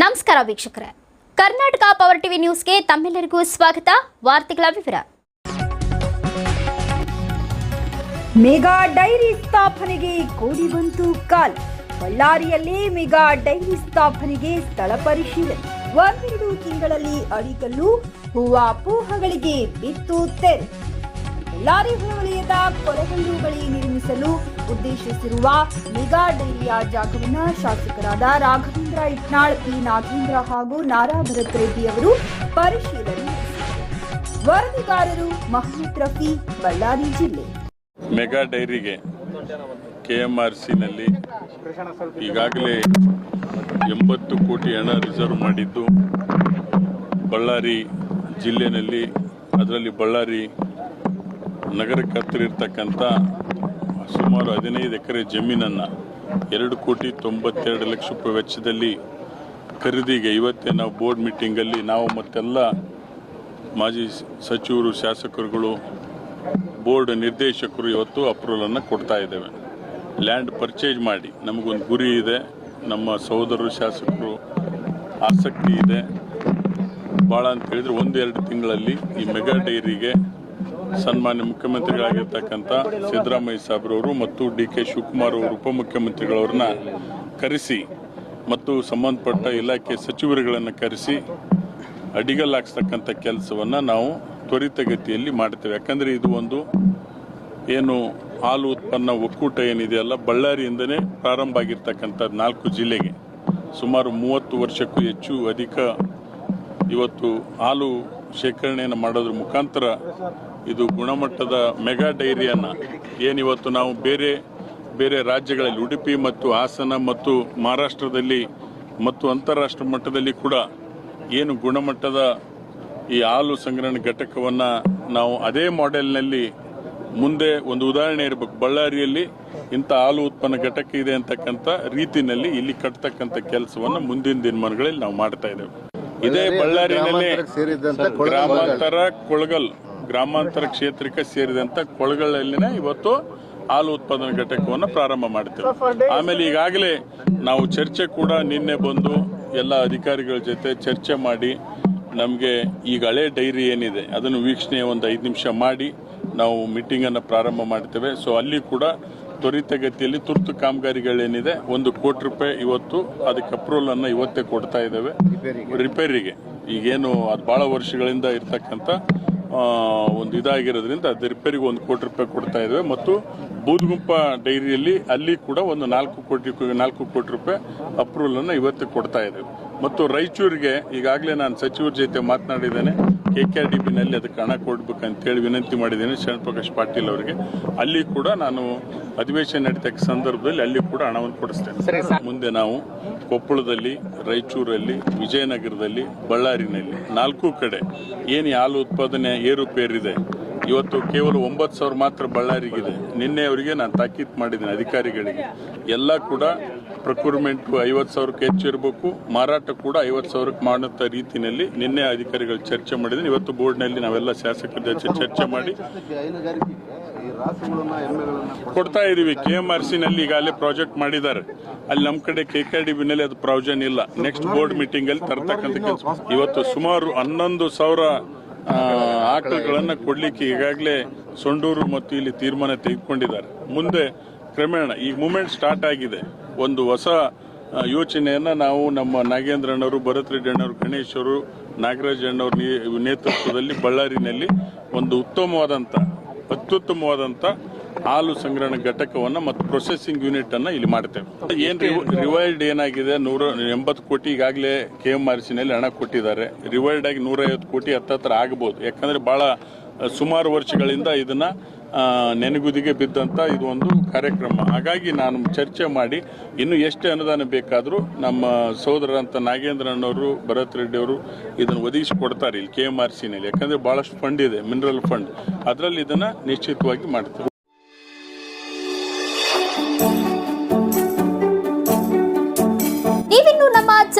ನಮಸ್ಕಾರ ವೀಕ್ಷಕರೇ. Karnataka power TV ನ್ಯೂಸ್ಗೆ ತಮ್ಮೆಲ್ಲರಿಗೂ ಸ್ವಾಗತ. ವಾರ್ತೆಗಳ ವಿವರ. ಮೆಗಾ ಡೈರಿ ಸ್ಥಾಪನೆಗೆ ಕೋಡಿ ಬಂತು ಕಾಲ್. ಬಳ್ಳಾರಿಯಲ್ಲಿ ಮೆಗಾ ಡೈರಿ ಸ್ಥಾಪನೆಗೆ ಸ್ಥಳ ಪರಿಶೀಲನೆ. ಒಂದೆರಡು ತಿಂಗಳಲ್ಲಿ ಅಡಿಗಲ್ಲು ಹೂವಾಪೋಹಗಳಿಗೆ ಬಿತ್ತು ತೆರೆ. ಬಳ್ಳಾರಿ ಹೊರವಲಯದ ಕೊರಗಲ್ಲು ಬಳಿ ನಿರ್ಮಿಸಲು ಉದ್ದೇಶಿಸಿರುವ ಮೆಗಾ ಡೈರಿಯ ಜಾಗವನ್ನು ಶಾಸಕರಾದ ರಾಘವೇಂದ್ರ ಇಟ್ನಾಳ್ ಪಿ ನಾಗೇಂದ್ರ ಹಾಗೂ ನಾರಾ ಭರತ್ ರೆಡ್ಡಿ ಅವರು ಪರಿಶೀಲನೆ ವರದಿಗಾರರು ಮಹಮ್ಮದ್ ರಫಿ, ಬಳ್ಳಾರಿ ಜಿಲ್ಲೆ. ಮೆಗಾ ಡೈರಿಗೆ ಕೆಎಂಆರ್ಸಿನಲ್ಲಿ ಈಗಾಗಲೇ ಎಂಬತ್ತು ಕೋಟಿ ಹಣ ರಿಸರ್ವ್ ಮಾಡಿದ್ದು ಬಳ್ಳಾರಿ ಜಿಲ್ಲೆಯಲ್ಲಿ ಅದರಲ್ಲಿ ಬಳ್ಳಾರಿ ನಗರಕ್ಕೆ ಹತ್ತಿರ ಇರ್ತಕ್ಕಂಥ ಸುಮಾರು ಹದಿನೈದು ಎಕರೆ ಜಮೀನನ್ನು ಎರಡು ಕೋಟಿ ತೊಂಬತ್ತೆರಡು ಲಕ್ಷ ರೂಪಾಯಿ ವೆಚ್ಚದಲ್ಲಿ ಖರೀದಿಗೆ ಇವತ್ತೇ ನಾವು ಬೋರ್ಡ್ ಮೀಟಿಂಗಲ್ಲಿ ನಾವು ಮತ್ತೆಲ್ಲ ಮಾಜಿ ಸಚಿವರು, ಶಾಸಕರುಗಳು, ಬೋರ್ಡ್ ನಿರ್ದೇಶಕರು ಇವತ್ತು ಅಪ್ರೂವಲನ್ನು ಕೊಡ್ತಾ ಇದ್ದೇವೆ. ಲ್ಯಾಂಡ್ ಪರ್ಚೇಸ್ ಮಾಡಿ. ನಮಗೊಂದು ಗುರಿ ಇದೆ. ನಮ್ಮ ಸಹೋದರರು, ಶಾಸಕರು, ಆಸಕ್ತಿ ಇದೆ. ಭಾಳ ಅಂತ ಹೇಳಿದ್ರೆ ಒಂದೆರಡು ತಿಂಗಳಲ್ಲಿ ಈ ಮೆಗಾ ಡೈರಿಗೆ ಸನ್ಮಾನ್ಯ ಮುಖ್ಯಮಂತ್ರಿಗಳಾಗಿರ್ತಕ್ಕಂಥ ಸಿದ್ದರಾಮಯ್ಯ ಸಾಬ್ರವರು ಮತ್ತು ಡಿ ಕೆ ಶಿವಕುಮಾರ್ ಅವರು ಉಪಮುಖ್ಯಮಂತ್ರಿಗಳವ್ರನ್ನ ಕರೆಸಿ ಮತ್ತು ಸಂಬಂಧಪಟ್ಟ ಇಲಾಖೆ ಸಚಿವರುಗಳನ್ನು ಕರೆಸಿ ಅಡಿಗಲ್ ಹಾಕ್ಸ್ತಕ್ಕಂಥ ಕೆಲಸವನ್ನು ನಾವು ತ್ವರಿತಗತಿಯಲ್ಲಿ ಮಾಡ್ತೇವೆ. ಯಾಕಂದರೆ ಇದು ಒಂದು ಏನು ಹಾಲು ಉತ್ಪನ್ನ ಒಕ್ಕೂಟ ಏನಿದೆಯಲ್ಲ ಬಳ್ಳಾರಿಯಿಂದನೇ ಪ್ರಾರಂಭ ಆಗಿರ್ತಕ್ಕಂಥ ನಾಲ್ಕು ಜಿಲ್ಲೆಗೆ. ಸುಮಾರು ಮೂವತ್ತು ವರ್ಷಕ್ಕೂ ಹೆಚ್ಚು ಅಧಿಕ ಇವತ್ತು ಹಾಲು ಶೇಖರಣೆಯನ್ನು ಮಾಡೋದ್ರ ಮುಖಾಂತರ ಇದು ಗುಣಮಟ್ಟದ ಮೆಗಾ ಡೈರಿಯನ್ನು ಏನಿವತ್ತು ನಾವು ಬೇರೆ ಬೇರೆ ರಾಜ್ಯಗಳಲ್ಲಿ ಉಡುಪಿ ಮತ್ತು ಹಾಸನ ಮತ್ತು ಮಹಾರಾಷ್ಟ್ರದಲ್ಲಿ ಮತ್ತು ಅಂತಾರಾಷ್ಟ್ರ ಮಟ್ಟದಲ್ಲಿ ಕೂಡ ಏನು ಗುಣಮಟ್ಟದ ಈ ಹಾಲು ಸಂಗ್ರಹಣೆ ಘಟಕವನ್ನು ನಾವು ಅದೇ ಮಾಡೆಲ್ನಲ್ಲಿ ಮುಂದೆ ಒಂದು ಉದಾಹರಣೆ ಇರಬೇಕು ಬಳ್ಳಾರಿಯಲ್ಲಿ ಇಂಥ ಹಾಲು ಉತ್ಪನ್ನ ಘಟಕ ಇದೆ ಅಂತಕ್ಕಂಥ ರೀತಿಯಲ್ಲಿ ಇಲ್ಲಿ ಕಟ್ತಕ್ಕಂಥ ಕೆಲಸವನ್ನು ಮುಂದಿನ ದಿನಮಾನಗಳಲ್ಲಿ ನಾವು ಮಾಡ್ತಾ ಇದ್ದೇವೆ. ಇದೇ ಬಳ್ಳಾರಿನಲ್ಲಿ ಸೇರಿದಂತ ಗ್ರಾಮಾಂತರ ಕೊಳಗಲ್ ಗ್ರಾಮಾಂತರ ಕ್ಷೇತ್ರಕ್ಕೆ ಸೇರಿದಂತ ಕೊಳಗಳಲ್ಲಿನೇ ಇವತ್ತು ಹಾಲು ಉತ್ಪಾದನಾ ಘಟಕವನ್ನು ಪ್ರಾರಂಭ ಮಾಡ್ತೇವೆ. ಆಮೇಲೆ ಈಗಾಗಲೇ ನಾವು ಚರ್ಚೆ ಕೂಡ ನಿನ್ನೆ ಬಂದು ಎಲ್ಲ ಅಧಿಕಾರಿಗಳ ಜೊತೆ ಚರ್ಚೆ ಮಾಡಿ ನಮಗೆ ಈಗ ಹಳೆ ಡೈರಿ ಏನಿದೆ ಅದನ್ನು ವೀಕ್ಷಣೆ ಒಂದು ಐದು ನಿಮಿಷ ಮಾಡಿ ನಾವು ಮೀಟಿಂಗನ್ನು ಪ್ರಾರಂಭ ಮಾಡ್ತೇವೆ. ಸೊ ಅಲ್ಲಿ ಕೂಡ ತ್ವರಿತಗತಿಯಲ್ಲಿ ತುರ್ತು ಕಾಮಗಾರಿಗಳೇನಿದೆ ಒಂದು ಕೋಟಿ ರೂಪಾಯಿ ಇವತ್ತು ಅದಕ್ಕೆ ಅಪ್ರೂವಲ್ ಅನ್ನು ಇವತ್ತೇ ಕೊಡ್ತಾ ಇದ್ದೇವೆ. ರಿಪೇರಿಗೆ ಈಗೇನು ಅದು ಭಾಳ ವರ್ಷಗಳಿಂದ ಇರ್ತಕ್ಕಂಥ ಒಂದು ಇದಾಗಿರೋದ್ರಿಂದ ರಿಪೇರಿಗೆ ಒಂದು ಕೋಟಿ ರೂಪಾಯಿ ಕೊಡ್ತಾ ಇದ್ದೇವೆ ಮತ್ತು ಬೂದ್ಗುಂಪ ಡೈರಿಯಲ್ಲಿ ಅಲ್ಲಿ ಕೂಡ ಒಂದು ನಾಲ್ಕು ಕೋಟಿ ನಾಲ್ಕು ಕೋಟಿ ರೂಪಾಯಿ ಅಪ್ರೂವಲ್ ಅನ್ನು ಇವತ್ತು ಕೊಡ್ತಾ ಇದ್ದೇವೆ ಮತ್ತು ರಾಯಚೂರಿಗೆ ಈಗಾಗಲೇ ನಾನು ಸಚಿವರ ಜೊತೆ ಮಾತನಾಡಿದ್ದೇನೆ. ಕೆ ಕೆ ಆರ್ ಡಿ ಬಿನಲ್ಲಿ ಅದಕ್ಕೆ ಹಣ ಕೊಡ್ಬೇಕಂತೇಳಿ ವಿನಂತಿ ಮಾಡಿದ್ದೇನೆ ಶರಣ್ ಪ್ರಕಾಶ್ ಪಾಟೀಲ್ ಅವರಿಗೆ. ಅಲ್ಲಿ ಕೂಡ ನಾನು ಅಧಿವೇಶನ ನಡೀತಕ್ಕ ಸಂದರ್ಭದಲ್ಲಿ ಅಲ್ಲಿ ಕೂಡ ಹಣವನ್ನು ಕೊಡಿಸ್ತೇನೆ. ಮುಂದೆ ನಾವು ಕೊಪ್ಪಳದಲ್ಲಿ ರಾಯಚೂರಲ್ಲಿ ವಿಜಯನಗರದಲ್ಲಿ ಬಳ್ಳಾರಿನಲ್ಲಿ ನಾಲ್ಕು ಕಡೆ ಏನು ಹಾಲು ಉತ್ಪಾದನೆ ಏರುಪೇರಿದೆ ಇವತ್ತು ಕೇವಲ ಒಂಬತ್ತು ಸಾವಿರ ಮಾತ್ರ ಬಳ್ಳಾರಿಗಿದೆ. ನಿನ್ನೆ ಅವರಿಗೆ ನಾನು ತಾಕೀತ್ ಮಾಡಿದ್ದೀನಿ ಅಧಿಕಾರಿಗಳಿಗೆ. ಎಲ್ಲ ಕೂಡ ಪ್ರಕ್ಯೂರ್ಮೆಂಟ್ ಐವತ್ತು ಸಾವಿರಕ್ಕೆ ಹೆಚ್ಚು ಇರಬೇಕು. ಮಾರಾಟ ಕೂಡ ಐವತ್ತು ಸಾವಿರಕ್ಕೆ ಮಾಡುವಂಥ ರೀತಿಯಲ್ಲಿ ನಿನ್ನೆ ಅಧಿಕಾರಿಗಳು ಚರ್ಚೆ ಮಾಡಿದ್ದೀನಿ ಇವತ್ತು ಬೋರ್ಡ್ನಲ್ಲಿ ನಾವೆಲ್ಲ ಶಾಸಕರ ಜೊತೆ ಚರ್ಚೆ ಮಾಡಿ ಕೊಡ್ತಾ ಇದೀವಿ. ಕೆ ಎಂ ಆರ್ ಸಿ ನಲ್ಲಿ ಈಗಾಗಲೇ ಪ್ರಾಜೆಕ್ಟ್ ಮಾಡಿದ್ದಾರೆ. ಅಲ್ಲಿ ನಮ್ಮ ಕಡೆ ಕೆ ಕೆ ಡಿ ಬಿನಲ್ಲಿ ಅದು ಪ್ರಾವಿಷನ್ ಇಲ್ಲ. ನೆಕ್ಸ್ಟ್ ಬೋರ್ಡ್ ಮೀಟಿಂಗ್ ಅಲ್ಲಿ ತರ್ತಕ್ಕಂಥ ಕೆಲಸ. ಇವತ್ತು ಸುಮಾರು ಹನ್ನೊಂದು ಸಾವಿರ ಆಕಳುಗಳನ್ನ ಕೊಡ್ಲಿಕ್ಕೆ ಈಗಾಗಲೇ ಸೊಂಡೂರು ಮತ್ತು ಇಲ್ಲಿ ತೀರ್ಮಾನ ತೆಗೆದುಕೊಂಡಿದ್ದಾರೆ. ಮುಂದೆ ಕ್ರಮೇಣ ಈ ಮೂಮೆಂಟ್ ಸ್ಟಾರ್ಟ್ ಆಗಿದೆ. ಒಂದು ಹೊಸ ಯೋಚನೆಯನ್ನು ನಾವು ನಮ್ಮ ನಾಗೇಂದ್ರಣ್ಣವರು ಭರತ್ ರೆಡ್ಡಿ ಅಣ್ಣವರು ಗಣೇಶ್ ಅವರು ನಾಗರಾಜ್ ಅಣ್ಣವ್ರ ನೇತೃತ್ವದಲ್ಲಿ ಬಳ್ಳಾರಿನಲ್ಲಿ ಒಂದು ಉತ್ತಮವಾದಂಥ ಅತ್ಯುತ್ತಮವಾದಂಥ ಹಾಲು ಸಂಗ್ರಹಣ ಘಟಕವನ್ನು ಮತ್ತು ಪ್ರೊಸೆಸಿಂಗ್ ಯೂನಿಟ್ ಅನ್ನು ಇಲ್ಲಿ ಮಾಡ್ತೇವೆ. ಏನ್ ರಿವೈಲ್ಡ್ ಏನಾಗಿದೆ? ನೂರ ಎಂಬತ್ತು ಕೋಟಿ ಈಗಾಗಲೇ ಕೆ ಎಂ ಆರ್ ಸಿನಲ್ಲಿ ಹಣ ಕೊಟ್ಟಿದ್ದಾರೆ. ರಿವೈಲ್ಡ್ ಆಗಿ ನೂರೈವತ್ತು ಕೋಟಿ ಹತ್ತತ್ರ ಆಗಬಹುದು ಯಾಕಂದ್ರೆ ಬಹಳ ಸುಮಾರು ವರ್ಷಗಳಿಂದ ಇದನ್ನ ನೆನೆಗುದಿಗೆ ಬಿದ್ದಂತ ಇದು ಒಂದು ಕಾರ್ಯಕ್ರಮ. ಹಾಗಾಗಿ ನಾನು ಚರ್ಚೆ ಮಾಡಿ ಇನ್ನು ಎಷ್ಟೇ ಅನುದಾನ ಬೇಕಾದರೂ ನಮ್ಮ ಸಹೋದರಂತ ನಾಗೇಂದ್ರ ಅಣ್ಣವರು ಭರತ್ ರೆಡ್ಡಿ ಅವರು ಇದನ್ನು ಒದಗಿಸಿ ಕೊಡ್ತಾರೆ ಇಲ್ಲಿ ಕೆ ಎಂ ಆರ್ ಸಿನಲ್ಲಿ ಯಾಕಂದ್ರೆ ಬಹಳಷ್ಟು ಫಂಡ್ ಇದೆ ಮಿನರಲ್ ಫಂಡ್ ಅದರಲ್ಲಿ ಇದನ್ನ ನಿಶ್ಚಿತವಾಗಿ ಮಾಡ್ತೇವೆ.